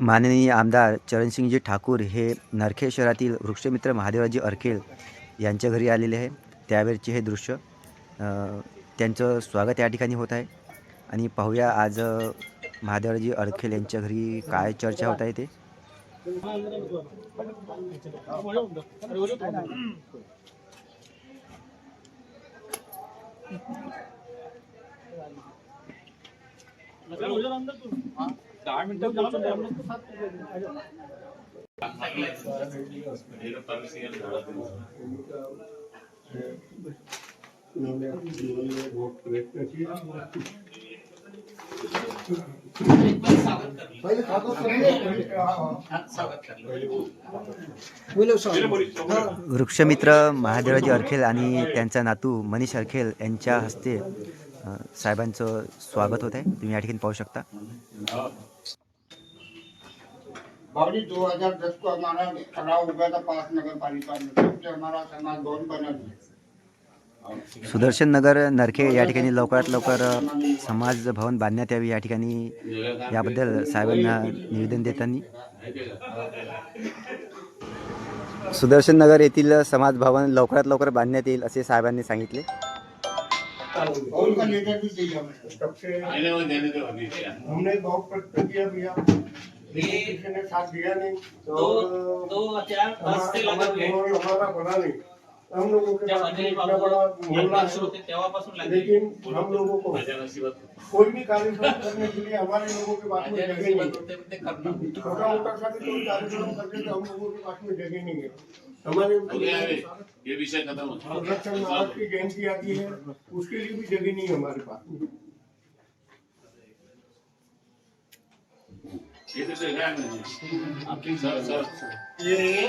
माननीय आमदार चरणसिंगजी ठाकूर हे नरखे शहरातील वृक्षमित्र महादेवराजी अर्खेल यांच्या घरी आलेले आहे. त्यावेळचे हे दृश्य त्यांचं स्वागत या ठिकाणी होत आहे. आणि पाहूया आज अ, महादेवराजी यांच्या घरी काय चर्चा होत आहे ते. वृक्षमित्र महादेवाजी अरखेल आणि त्यांचा नातू मनीष अरखेल यांच्या हस्ते साहेबांचं स्वागत होत आहे तुम्ही या ठिकाणी पाहू शकता. बावली 2010 को हमारा ठहराव हुआ था पास नगर पालिका में। सबसे हमारा समाज बना सुदर्शन नगर नरखेड या ठिकाणी लवकरात लवकर समाज भवन बांधण्यात यावे या ठिकाणी याबद्दल साहेबांना निवेदन देताना. सुदर्शन नगर येथील समाज भवन लवकरात लवकर बांधण्यात येईल असे साहेबांनी सांगितले. और उनका लेटर भी दिया मैंने दो अभी हमने बहुत प्रश्न किया भैया। किसी ने साथ दिया नहीं दो और दो हज़ार दस से लगे हमारा बना नहीं। हम लोगों के जब पास इतना बड़ा मोहल्ला है लेकिन हम लोगों को कोई भी कार्यक्रम करने के लिए हमारे लोगों के पास में जगह नहीं छोटा मोटा सा भी कोई कार्यक्रम करते तो हम लोगों के पास में जगह नहीं है। हमारे ये विषय खत्म संरक्षण महाराज की जयंती आती है उसके लिए भी जगह नहीं है हमारे पास ये तो देखा है मैंने आपकी सर सर। ये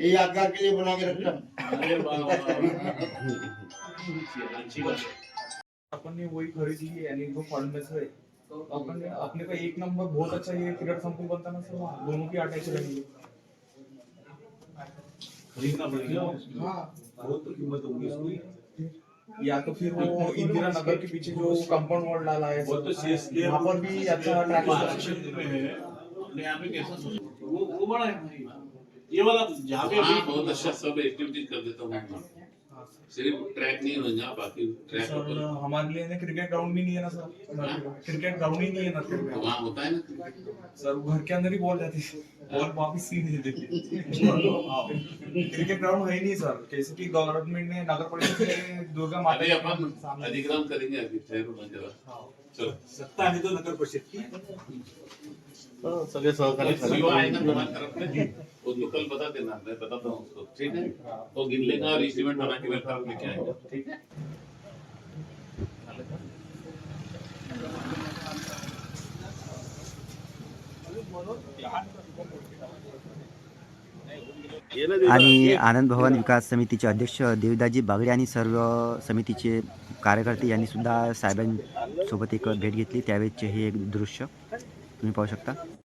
ये यादगार के लिए बना के रखना अपन ने वही खरीदी है यानी फॉरेन में से। अपन ने अपने का एक नंबर बहुत अच्छा ये क्रिकेट संकुल बनता ना सर वहाँ दोनों की अटैच रहेंगे खरीदना पड़ेगा। हाँ। बहुत तो कीमत होगी उसकी या तो फिर वो इंदिरा नगर के पीछे जो कंपाउंड वॉल डाला है वो तो वहाँ पर भी अच्छा में है। अपने यहाँ पे कैसा सोच वो वो बड़ा है भाई। ये वाला जहाँ पे अभी बहुत अच्छा सब एक्टिविटीज़ कर देता हूँ। सिर्फ़ ट्रैक नहीं होगा बाकी ट्रैक सर हमारे लिए ना क्रिकेट ग्राउंड भी नहीं है ना सर। क्रिकेट ग्राउंड ही नहीं है ना वहाँ होता है ना। सर वो घर के अंदर ही बॉल जाती है। और वापस ही नहीं देती क्रिकेट ग्राउंड है नहीं सर। जैसे कि गवर्नमेंट ने नगर परिषद ने दुर्गा माता के अपन अधिग्रहण करेंगे अभी ठहरो ना जरा हाँ। चलो। सत्ता आहे तो नगर परिषद की। सगळे सहकारी में तो कल बता देना मैं बताता हूँ उसको। ठीक है? वो गिन लेगा और एस्टिमेट बना के मेरे तरफ़ लेके आएगा। ठीक है। आणि आनंद भवन विकास समितीचे अध्यक्ष देवदाजी बागडे आणि सर्व समितीचे कार्यकर्ते यांनी सुद्धा साहेबांसोबत एक भेट घेतली. त्यावेळेचे हे एक दृश्य तुम्ही पाहू शकता.